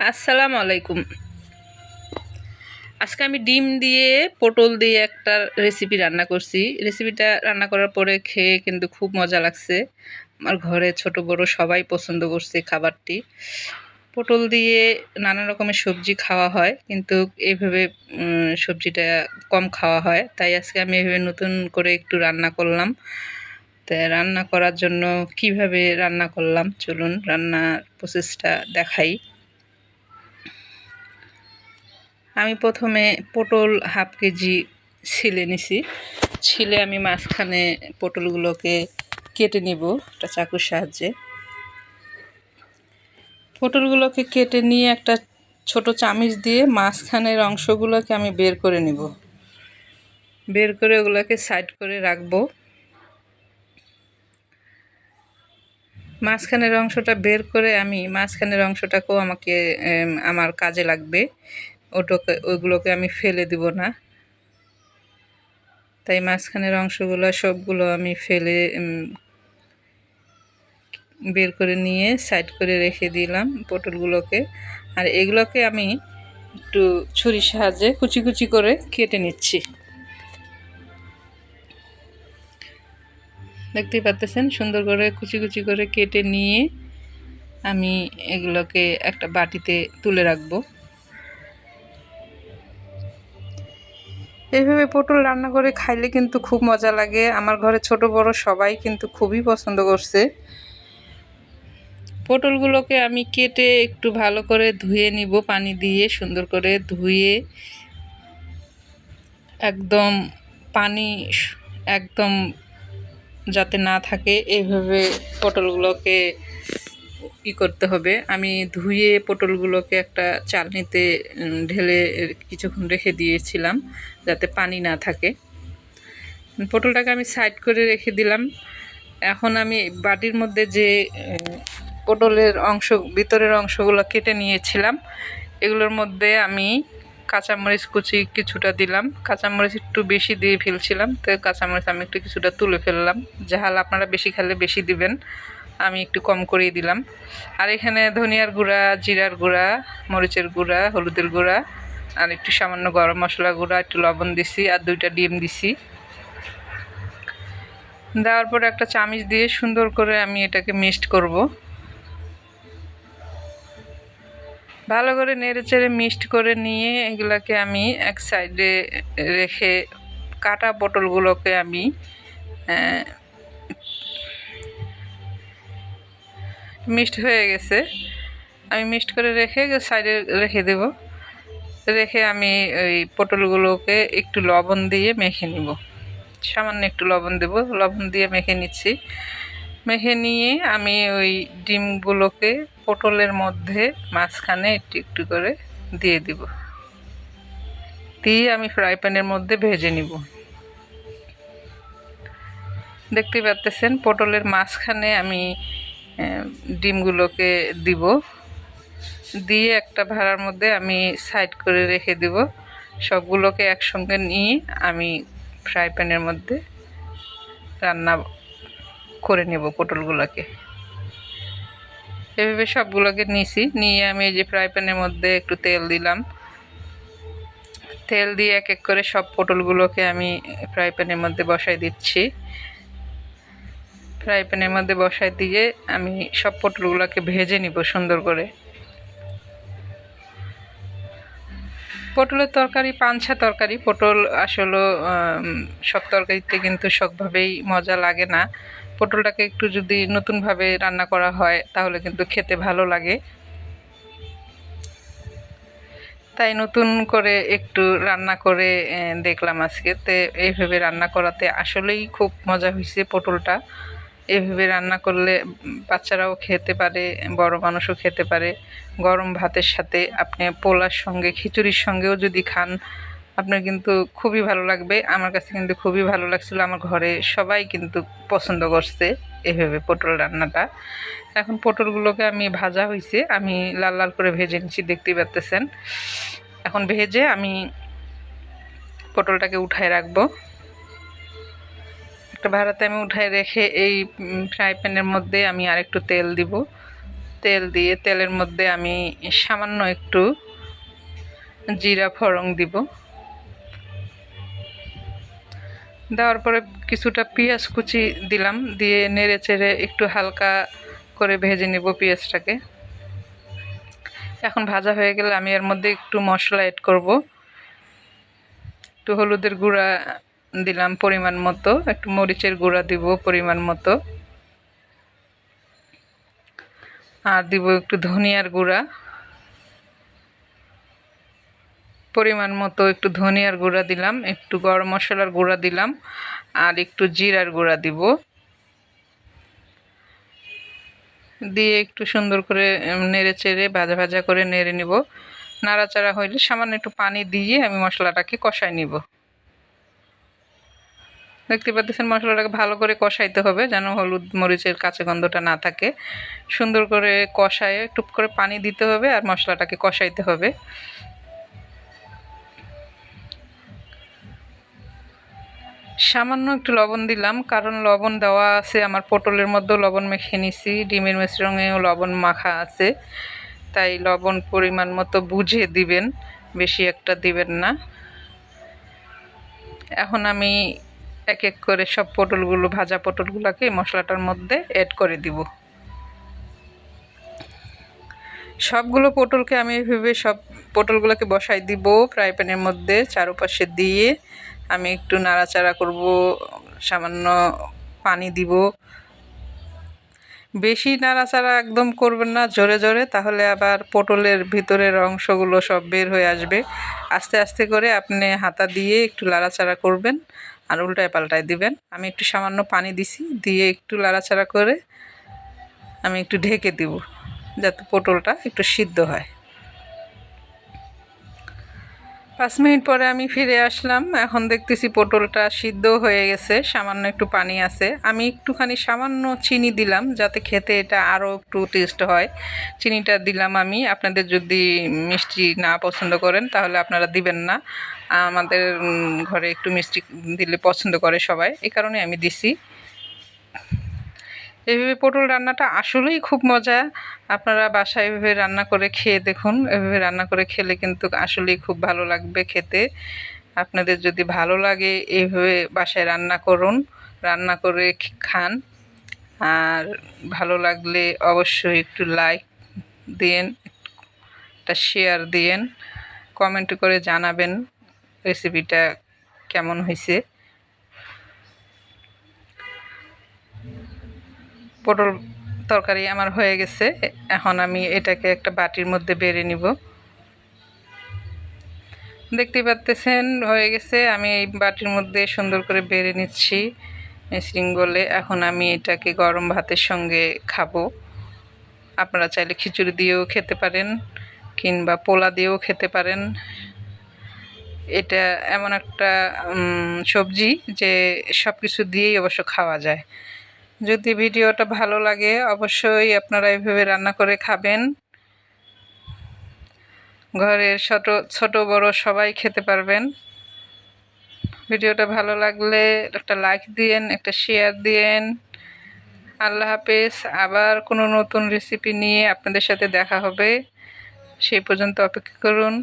আসসালামু আলাইকুম আজকে আমি ডিম দিয়ে পটল দিয়ে একটা রেসিপি রান্না করছি। রেসিপিটা রান্না করার পরে খেয়ে কিন্তু খুব মজা লাগছে। আমার ঘরে ছোট বড় সবাই পছন্দ করছে খাবারটি। পটল দিয়ে নানা রকমের সবজি খাওয়া হয় কিন্তু এইভাবে উম, সবজিটা কম খাওয়া হয়। তাই আজকে আমি এভাবে নতুন করে একটু রান্না করলাম। তা রান্না করার জন্য কীভাবে রান্না করলাম? চলুন রান্নার প্রসেসটা দেখাই। আমি প্রথমে পটল হাফ কেজি ছিলে নিছি। ছিলে আমি মাঝখানে পটলগুলোকে কেটে নিব একটা চাকুর সাহায্যে। পটলগুলোকে কেটে নিয়ে একটা ছোট চামিচ দিয়ে মাঝখানের অংশগুলোকে আমি বের করে নিব। বের করে ওগুলোকে সাইড করে রাখব। মাঝখানের অংশটা বের করে আমি মাঝখানের অংশটাকেও আমাকে আমার কাজে লাগবে। ওটাকে, ওইগুলোকে আমি ফেলে দিব না। তাই মাঝখানের অংশগুলো সবগুলো আমি ফেলে বের করে নিয়ে সাইড করে রেখে দিলাম পটলগুলোকে। আর এগুলোকে আমি একটু ছুরির সাহায্যে কুচি কুচি করে কেটে নিচ্ছি। দেখতেই পাচ্তেছেন সুন্দর করে কুচি কুচি করে কেটে নিয়ে আমি এগুলোকে একটা বাটিতে তুলে রাখব। এইভাবে পটল রান্না করে খাইলে কিন্তু খুব মজা লাগে। আমার ঘরে ছোট বড় সবাই কিন্তু খুবই পছন্দ করছে। পটলগুলোকে আমি কেটে একটু ভালো করে ধুয়ে নিব পানি দিয়ে, সুন্দর করে ধুয়ে। একদম পানি একদম যাতে না থাকে, এইভাবে পটলগুলোকে ই করতে হবে। আমি ধুয়ে পটলগুলোকে একটা চালনিতে ঢেলে কিছুক্ষণ রেখে দিয়েছিলাম যাতে পানি না থাকে। পটলটাকে আমি সাইড করে রেখে দিলাম। এখন আমি বাটির মধ্যে যে পটলের অংশ, ভিতরের অংশগুলো কেটে নিয়েছিলাম, এগুলোর মধ্যে আমি কাঁচামরিচ কুচি কিছুটা দিলাম। কাঁচামরিচ একটু বেশি দিয়ে ফেলছিলাম, তো কাঁচামরিচ আমি একটু কিছুটা তুলে ফেললাম। ঝাল আপনারা বেশি খেলে বেশি দিবেন। আমি একটু কম করেই দিলাম। আর এখানে ধনিয়ার গুঁড়া, জিরার গুঁড়া, মরিচের গুঁড়া, হলুদের গুঁড়া, আর একটু সামান্য গরম মশলা গুঁড়া, একটু লবণ দিছি, আর দুইটা ডিম দিছি। দেওয়ার পরে একটা চামিচ দিয়ে সুন্দর করে আমি এটাকে মিক্সড করব। ভালো করে নেড়ে চেড়ে মিক্সড করে নিয়ে এগুলাকে আমি এক সাইডে রেখে কাটা পটলগুলোকে আমি মিক্সড হয়ে গেছে। আমি মিক্সড করে রেখে সাইডে রেখে দেব। রেখে আমি ওই পটলগুলোকে একটু লবণ দিয়ে মেখে নিব। সামান্য একটু লবণ দেব। লবণ দিয়ে মেখে নিচ্ছি। মেখে নিয়ে আমি ওই ডিমগুলোকে পটলের মধ্যে মাঝখানে একটু একটু করে দিয়ে দিব। দিয়ে আমি ফ্রাই প্যানের মধ্যে ভেজে নিব। দেখতে পাচ্তেছেন, পটলের মাঝখানে আমি ডিমগুলোকে দিব। দিয়ে একটা ভাড়ার মধ্যে আমি সাইড করে রেখে দিব। সবগুলোকে একসঙ্গে নিয়ে আমি ফ্রাই প্যানের মধ্যে রান্না করে নেব পটলগুলোকে। এভাবে সবগুলোকে নিছি। নিয়ে আমি এই যে ফ্রাই প্যানের মধ্যে একটু তেল দিলাম। তেল দিয়ে এক এক করে সব পটলগুলোকে আমি ফ্রাই প্যানের মধ্যে বসাই দিচ্ছি। ফ্রাই প্যানের মধ্যে বসাই দিয়ে আমি সব পটলগুলোকে ভেজে নিব সুন্দর করে। পটলের তরকারি পাঞ্ছা তরকারি, পটল আসলে সব তরকারিতে কিন্তু সবভাবেই মজা লাগে না। পটলটাকে একটু যদি নতুনভাবে রান্না করা হয়, তাহলে কিন্তু খেতে ভালো লাগে। তাই নতুন করে একটু রান্না করে দেখলাম আজকে। তো, এইভাবে রান্না করাতে আসলেই খুব মজা হয়েছে পটলটা। এভাবে রান্না করলে বাচ্চারাও খেতে পারে, বড় মানুষও খেতে পারে। গরম ভাতের সাথে আপনি পোলার সঙ্গে, খিচুড়ির সঙ্গেও যদি খান, আপনার কিন্তু খুবই ভালো লাগবে। আমার কাছে কিন্তু খুবই ভালো লাগছিল। আমার ঘরে সবাই কিন্তু পছন্দ করছে এভাবে পটল রান্নাটা। এখন পটলগুলোকে আমি ভাজা হয়েছে আমি লাল লাল করে ভেজে নিচ্ছি, দেখতেই পারতেছেন। এখন ভেজে আমি পটলটাকে উঠায় রাখব। একটা ভাড়াতে আমি উঠায় রেখে এই ফ্রাই প্যানের মধ্যে আমি আরেকটু তেল দিব। তেল দিয়ে তেলের মধ্যে আমি সামান্য একটু জিরা ফড়ং দিব। দেওয়ার পরে কিছুটা পেঁয়াজ কুচি দিলাম, দিয়ে নেড়ে চেড়ে একটু হালকা করে ভেজে নেব পেঁয়াজটাকে। এখন ভাজা হয়ে গেলে আমি এর মধ্যে একটু মশলা অ্যাড করব। একটু হলুদের গুঁড়া দিলাম পরিমাণ মতো, একটু মরিচের গুঁড়া দিব পরিমাণ মতো। আর দিব একটু ধনিয়ার গুঁড়া। পরিমাণ মতো একটু ধনিয়ার গুঁড়া দিলাম, একটু গরম মশলার গুঁড়া দিলাম, আর একটু জিরার গুঁড়া দিব। দিয়ে একটু সুন্দর করে নেড়ে চেড়ে, ভাজা ভাজা করে নেড়ে নিব। নাড়াচাড়া হইলে সামান্য একটু পানি দিয়ে আমি মশলাটাকে কষাই নিব। দেখতে পাচ্ছেন, মশলাটাকে ভালো করে কষাইতে হবে যেন হলুদ মরিচের কাঁচা গন্ধটা না থাকে। সুন্দর করে কষায় একটু করে পানি দিতে হবে আর মশলাটাকে কষাইতে হবে। সামান্য একটু লবণ দিলাম, কারণ লবণ দেওয়া আছে আমার পটলের মধ্যেও, লবণ মেখে নিছি, ডিমের মিশ্রণেও লবণ মাখা আছে। তাই লবণ পরিমাণ মতো বুঝে দিবেন, বেশি একটা দিবেন না। এখন আমি এক এক করে সব পটলগুলো, ভাজা পটলগুলোকে মশলাটার মধ্যে অ্যাড করে দিব। সবগুলো পটলকে আমি এভাবে সব পটলগুলোকে বসাই দিব ফ্রাই প্যানের মধ্যে, চারপাশে দিয়ে আমি একটু নাড়াচাড়া করব, সামান্য পানি দিব। বেশি নাড়াচাড়া একদম করবেন না, জোরে জোরে, তাহলে আবার পটলের ভিতরের অংশগুলো সব বের হয়ে আসবে। আস্তে আস্তে করে আপনি হাতা দিয়ে একটু নাড়াচাড়া করবেন। আর উল্টায় পাল্টায় দিবেন। আমি একটু সামান্য পানি দিছি, দিয়ে একটু লাড়াচাড়া করে আমি একটু ঢেকে দিব, যাতে পটলটা একটু সিদ্ধ হয়। পাঁচ মিনিট পরে আমি ফিরে আসলাম। এখন দেখতেছি পটলটা সিদ্ধ হয়ে গেছে, সামান্য একটু পানি আছে। আমি একটুখানি সামান্য চিনি দিলাম যাতে খেতে এটা আরও একটু টেস্ট হয়। চিনিটা দিলাম আমি। আপনাদের যদি মিষ্টি না পছন্দ করেন তাহলে আপনারা দিবেন না। আমাদের ঘরে একটু মিষ্টি দিলে পছন্দ করে সবাই। এই কারণে আমি দিছি। এইভাবে পটল রান্নাটা আসলেই খুব মজা। আপনারা বাসায় এভাবে রান্না করে খেয়ে দেখুন। এভাবে রান্না করে খেলে কিন্তু আসলেই খুব ভালো লাগবে খেতে। আপনাদের যদি ভালো লাগে এইভাবে বাসায় রান্না করুন, রান্না করে খান। আর ভালো লাগলে অবশ্যই একটু লাইক দিন একটা শেয়ার দিন কমেন্ট করে জানাবেন রেসিপিটা কেমন হয়েছে। পটল তরকারি আমার হয়ে গেছে। এখন আমি এটাকে একটা বাটির মধ্যে বেড়ে নিব। দেখতে পাচ্তেছেন, হয়ে গেছে। আমি এই বাটির মধ্যে সুন্দর করে বেড়ে নিচ্ছি বলে এখন আমি এটাকে গরম ভাতের সঙ্গে খাব। আপনারা চাইলে খিচুড়ি দিয়েও খেতে পারেন কিংবা পোলা দিয়েও খেতে পারেন। এটা এমন একটা সবজি যে সব কিছু দিয়েই অবশ্য খাওয়া যায়। যদি ভিডিওটা ভালো লাগে, অবশ্যই আপনারা এইভাবে রান্না করে খাবেন। ঘরের ছোট ছোট বড় সবাই খেতে পারবেন। ভিডিওটা ভালো লাগলে একটা লাইক দিয়েন, একটা শেয়ার দিয়েন। আল্লাহ হাফেজ, আবার কোনো নতুন রেসিপি নিয়ে আপনাদের সাথে দেখা হবে। সেই পর্যন্ত অপেক্ষা করুন।